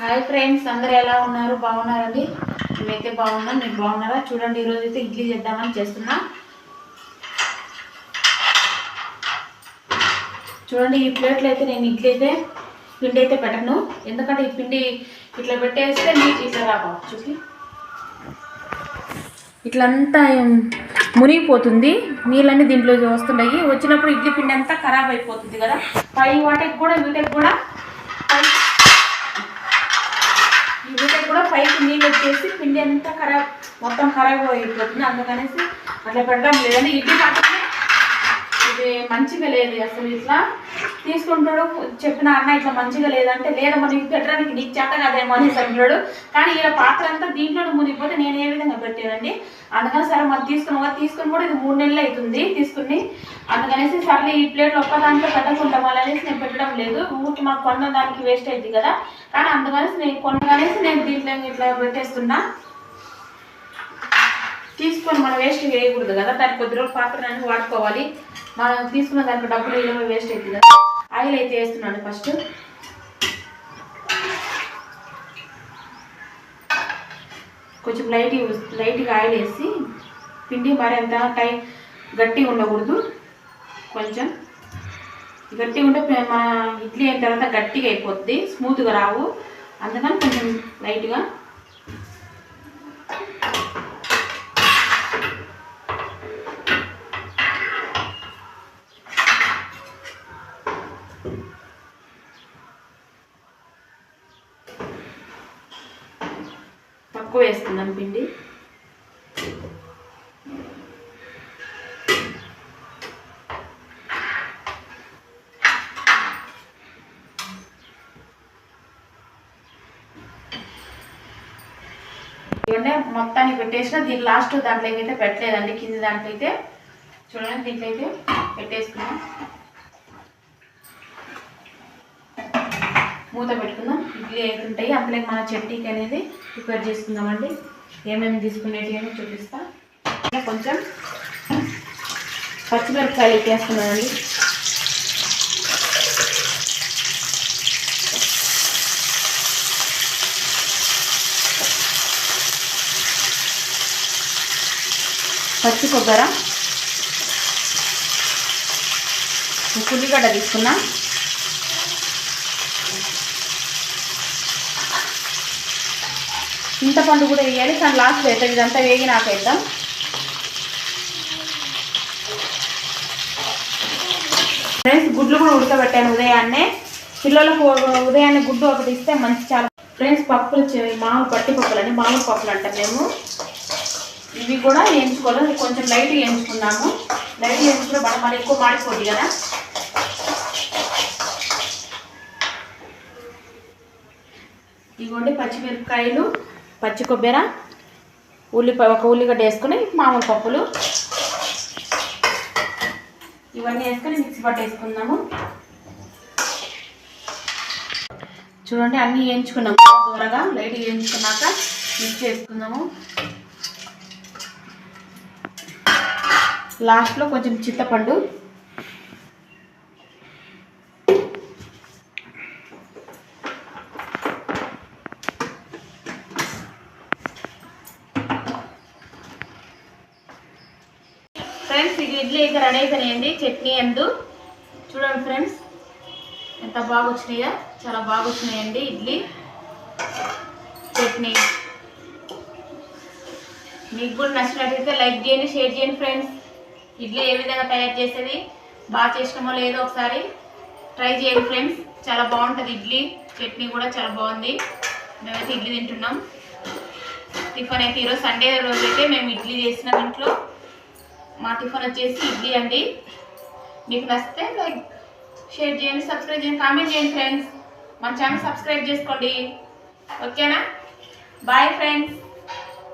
Hi friends అందరు ఎలా ఉన్నారు? బాగున్నారండి? మేమైతే బాగున్నాం. మీరు బాగున్నారా? చూడండి ఈరోజు అయితే ఇడ్లీ చేద్దామని చేస్తున్నా. చూడండి ఈ ప్లేట్లో అయితే నేను ఇడ్లీ అయితే పిండి అయితే పెట్టను. ఎందుకంటే ఈ పిండి ఇట్లా పెట్టేస్తే నీట్ ఇట్లా రాబా చూసి ఇట్లంతా మునిగిపోతుంది. నీళ్ళన్నీ దీంట్లో వస్తున్నాయి వచ్చినప్పుడు ఇడ్లీ పిండి అంతా ఖరాబ్ అయిపోతుంది కదా. పై వాటికి కూడా వీటికి కూడా పై ఈ కూడా పైకి నీళ్ళు వచ్చేసి పిండి అంతా ఖరాబ్ మొత్తం ఖరాబ్ అయిపోతుంది. అందుకనేసి అట్లా పెట్టడం లేదండి ఇడ్లీ మాత్రమే ఇది మంచిగా లేదు అసలు ఇట్లా. తీసుకుంటాడు. చెప్పిన అన్న ఇట్లా మంచిగా లేదంటే లేదా మనకి పెట్టడానికి నీకు చేత కాదేమో అనేసి అంటున్నాడు. కానీ ఇలా పాత్ర అంతా దీంట్లో మునిగిపోతే నేను ఏ విధంగా పెట్టానండి? అందుకని సరే మనం తీసుకున్నావా? తీసుకుని కూడా ఇది మూడు నెలలు అవుతుంది. తీసుకుని అందుకనేసి సర్లే ఈ ప్లేట్లు ఒక్క దాంట్లో పెట్టకుండా అనేసి నేను పెట్టడం లేదు. ఊరికి మాకు కొన్న దానికి వేస్ట్ అయింది కదా. కానీ అందుకనేసి నేను కొన్నగానేసి నేను దీంట్లో ఇట్లా పెట్టేస్తున్నా. తీసుకొని మనం వేస్ట్ వేయకూడదు కదా దానికి కొద్ది రోజులు పాత్రలన్నీ వాడుకోవాలి. మనం తీసుకున్న దానికి డబ్బులు వేయడమే వేస్ట్ అవుతుంది కదా. ఆయిల్ అయితే వేస్తున్నాను ఫస్ట్. కొంచెం లైట్ లైట్గా ఆయిల్ వేసి పిండి మరింత టై గట్టిగా ఉండకూడదు. కొంచెం గట్టిగా ఉంటే మన ఇడ్లీ అయిన తర్వాత గట్టిగా అయిపోద్ది స్మూత్గా రావు. అందుకని కొంచెం లైట్గా తక్కువ వేస్తున్నాం పిండి. ఇవన్నీ మొత్తానికి పెట్టేసిన దీని లాస్ట్ దాంట్లో అయితే పెట్టలేదండి కింది దాంట్లో అయితే చూడండి దీంట్లో అయితే పెట్టేసుకున్నాం. మూత పెట్టుకుందాం. ఇడ్లీ అవుతుంటాయి అట్లే మన చట్నీకి అనేది ప్రిపేర్ చేసుకుందామండి. ఏమేమి తీసుకునేవి అని చూపిస్తా. ఇంకా కొంచెం పచ్చిమిరపకాయలు ఎక్కేస్తున్నానండి. పచ్చి కొబ్బర ఉల్లిగడ్డ తీసుకున్నా చింతపండు కూడా వేయాలి. కానీ లాస్ట్ వేస్తాం ఇదంతా వేగి నాకు వేద్దాం. ఫ్రెండ్స్ గుడ్లు కూడా ఉడకబెట్టాను ఉదయాన్నే. పిల్లలకు ఉదయాన్నే గుడ్డు ఒకటి ఇస్తే మంచి చాలా. ఫ్రెండ్స్ పప్పులు మామూలు పట్టి పప్పులు అండి మామూలు పప్పులు అంటాం మేము. ఇవి కూడా వేయించుకోవాలి. కొంచెం లైట్ వేయించుకున్నాము లైట్ వేయించుకున్న బాగా మరి ఎక్కువ మాడిపోద్ది కదా. ఇదిగోండి పచ్చిమిరపకాయలు. పచ్చి కొబ్బరి ఉల్లిపాయ ఒక ఉల్లిగడ్డ వేసుకొని మామూలు పప్పులు. ఇవన్నీ వేసుకొని మిక్సీ పట్టేసుకుందాము. చూడండి అన్నీ వేయించుకున్నాము దూరగా లైట్ వేయించుకున్నాక మిక్స్ చేసుకుందాము. లాస్ట్లో కొంచెం చింతపండు ఫ్రెండ్స్ ఇది ఇడ్లీ అయితే రెడీ అయిపోయినాయండి చట్నీ ఎందు. చూడండి ఫ్రెండ్స్ ఎంత బాగా వచ్చినాయో చాలా బాగా వచ్చినాయండి ఇడ్లీ. చట్నీ. మీకు కూడా నచ్చినట్లయితే లైక్ చేయండి షేర్ చేయండి ఫ్రెండ్స్. ఇడ్లీ ఏ విధంగా తయారు చేసేది బాగా చేసినామో లేదో ఒకసారి ట్రై చేయండి ఫ్రెండ్స్. చాలా బాగుంటుంది ఇడ్లీ. చట్నీ కూడా చాలా బాగుంది. మేమైతే ఇడ్లీ తింటున్నాం. టిఫన్ అయితే ఈరోజు సండే రోజు అయితే మేము ఇడ్లీ చేసినాం ఇంట్లో. మా టిఫిన్ వచ్చేసి ఇడ్లీ అండి. మీకు నచ్చితే లైక్ షేర్ చేయండి సబ్స్క్రైబ్ చేయండి కామెంట్ చేయండి ఫ్రెండ్స్. మా ఛానల్ సబ్స్క్రైబ్ చేసుకోండి. ఓకేనా? Bye friends.